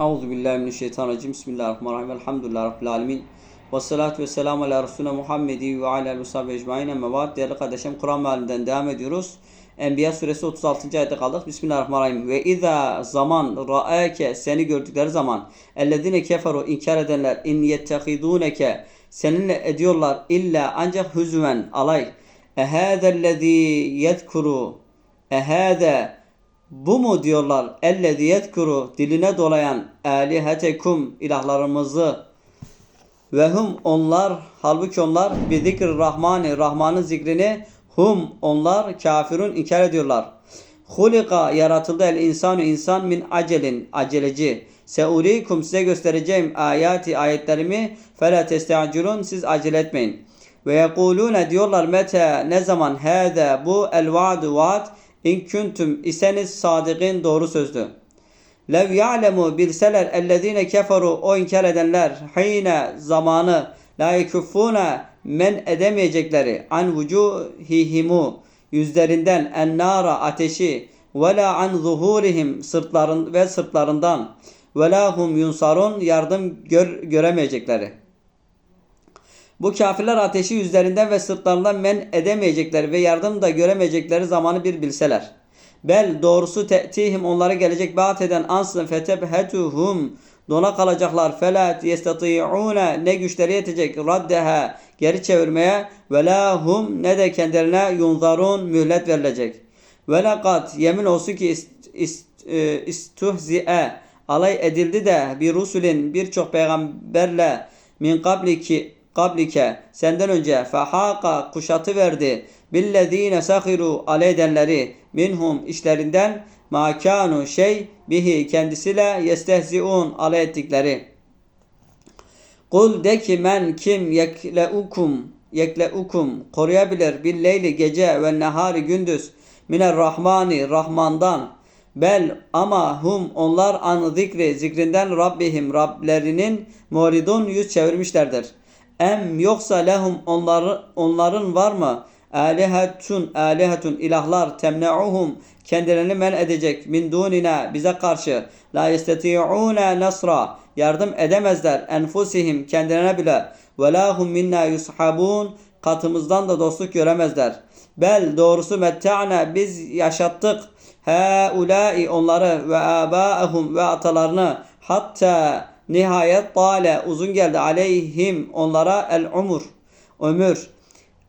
Euzu billahi mineşşeytanirracim. Bismillahirrahmanirrahim. Elhamdülillahi rabbil alamin. Ve salatu ve selamu ala Resulüne Muhammedi ve ala sahbihi ecmaîn. Emme ba'd. Değerli kardeşim Kur'an mealinden devam ediyoruz. Enbiya suresi 36. ayette kaldık. Bismillahirrahmanirrahim. Ve izâ zaman ra'ake seni gördükleri zaman ellezine keferu inkar edenler in yettehidûneke seninle ediyorlar illa ancak hüzüven alay. Ehâzellezî yezkuru ehâze bu mu diyorlar ellezî yezkuru diline dolayan alihetekum ilahlarımızı ve hum onlar halbuki onlar bir zikr rahmani rahmanın zikrini hum onlar kafirun inkar ediyorlar. Hulika yaratıldı el insanu insan min acelin aceleci. Seurikum size göstereceğim ayati ayetlerimi fela testacilun siz acele etmeyin. Ve yekulune diyorlar mete ne zaman hâze bu el vaadu vaad in kuntum iseniz sadıkın doğru sözlü. Lev ya'lemu bilseler ellezine keferu o inkar edenler hine zamanı la yekuffuna men edemeyecekleri an vucuhihimu yüzlerinden ennara ateşi ve la an zuhurihim sırtların ve sırtlarından ve la yunsarun yardım gör, göremeyecekleri. Bu kafirler ateşi yüzlerinden ve sırtlarından men edemeyecekleri ve yardım da göremeyecekleri zamanı bir bilseler. Bel doğrusu te'tihim onlara gelecek baat eden ansın fetebhetuhum dona kalacaklar felat yestati'une ne güçleri yetecek raddeha geri çevirmeye ve la ne de kendilerine yunzarun mühlet verilecek. Ve lakat yemin olsun ki ist, e, istuhzi'e alay edildi de bir rusulin birçok peygamberle min kabliki kablike senden önce fehaka kuşatı verdi billezine sahiru alay edenleri minhum işlerinden makanu şey bihi kendisiyle yestehziun alay ettikleri. Kul de ki men kim yekleukum yekleukum koruyabilir bil leyli gece ve nehari gündüz miner rahmani rahmandan bel ama hum onlar an zikri zikrinden Rabbihim Rablerinin muridun yüz çevirmişlerdir. Em yoksa lehum onları, onların var mı? Alihetun alihetun ilahlar temne'uhum kendilerini men edecek min dunina bize karşı la yesteti'une nasra yardım edemezler enfusihim kendilerine bile ve lahum minna yushabun katımızdan da dostluk göremezler. Bel doğrusu metta'na biz yaşattık haulai onları ve abaahum ve atalarını hatta nihayet tale uzun geldi. Aleyhim onlara el umur ömür.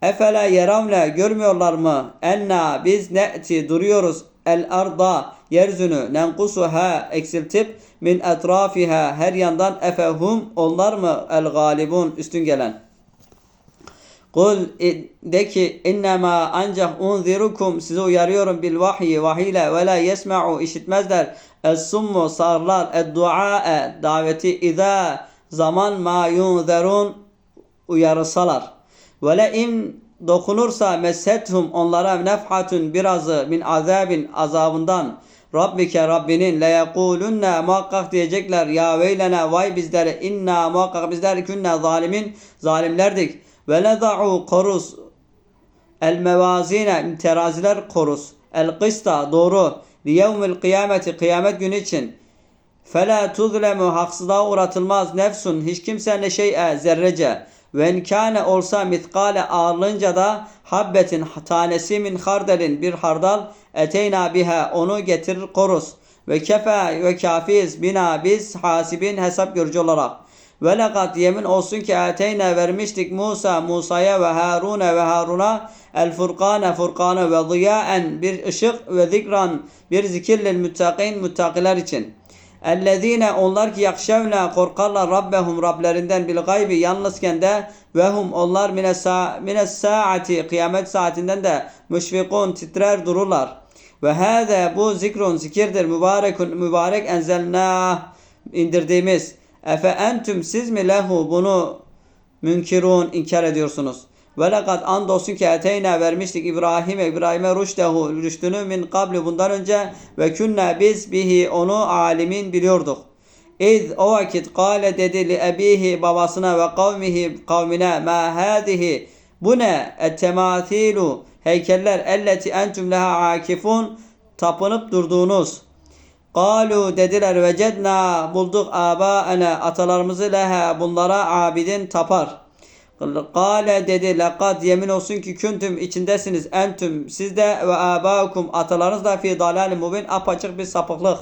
Efela yeravne görmüyorlar mı? Enna biz ne'ti duruyoruz? El arda yeryüzünü nenkusuha eksiltip min etrafiha her yandan efehum onlar mı? El galibun üstün gelen Kul de ki innema ancak unzirukum sizi uyarıyorum bil vahyi vahiyle ve la yesma'u işitmezler. Es summu sağırlar ed dua'e daveti iza zaman ma yunzerun uyarısalar. Ve la im dokunursa meshethum onlara nefhatun birazı min azabin azabından. Rabbike Rabbinin le yekulunne muhakkak diyecekler. Ya veylene vay bizlere inna muhakkak bizler künne zalimin zalimlerdik ve neda'u korus el mevazine teraziler korus. El kısta doğru. li yevmil kıyameti kıyamet günü için. fela tuzlemu haksızlığa uğratılmaz nefsun. Hiç kimse ne şey'e zerrece. ve enkâne olsa mitkale ağırlığınca da habbetin tanesi min hardelin bir hardal eteyna biha onu getirir korus. Ve kefe ve kafiz bina biz hasibin hesap görücü olarak ve lekat yemin olsun ki ateyne vermiştik Musa Musa'ya ve Harun'a ve Harun'a el furkane furkanı ve ziyaen bir ışık ve zikran bir zikirlil müttakin muttakiler için. Ellezine onlar ki yakşevne korkarlar Rabbehum Rablerinden bil gaybi yalnızken de ve hum onlar mine saati kıyamet saatinden de müşfikun titrer dururlar. Ve hâze bu zikrun zikirdir mübarekun mübarek enzelnâh indirdiğimiz. Efe entüm siz mi lehu bunu münkirun inkar ediyorsunuz. Ve lekad andolsun ki eteyna vermiştik İbrahim'e İbrahim'e rüştehu rüştünü min kabli bundan önce ve künne biz bihi onu alimin biliyorduk. İz o vakit kale dedi li ebihi babasına ve kavmihi kavmine ma hadihi bu ne? Ettematilu heykeller elleti entüm leha akifun tapınıp durduğunuz Kalu dediler vecedna bulduk abaena atalarımızı leha bunlara abidin tapar. Kale dedi lekad yemin olsun ki küntüm içindesiniz entüm sizde ve abaukum atalarınız da fi dalalin mubin apaçık bir sapıklık.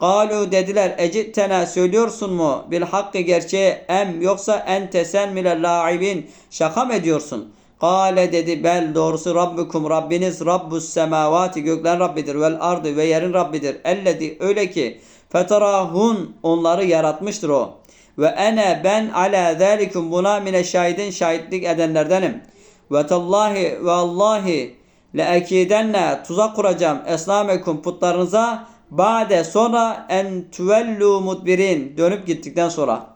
Kalu dediler ecitene söylüyorsun mu bil hakkı gerçeği em yoksa ente sen mile laibin şaka mı ediyorsun? Kale dedi bel doğrusu Rabbukum Rabbiniz Rabbus semavati göklerin Rabbidir vel ardı ve yerin Rabbidir. Elledi öyle ki feterahun onları yaratmıştır o. Ve ene ben ala zalikum buna mine şahidin şahitlik edenlerdenim. Ve tallahi ve Allahi le ekidenne tuzak kuracağım esnamekum putlarınıza ba'de sonra en tuvellu mudbirin dönüp gittikten sonra.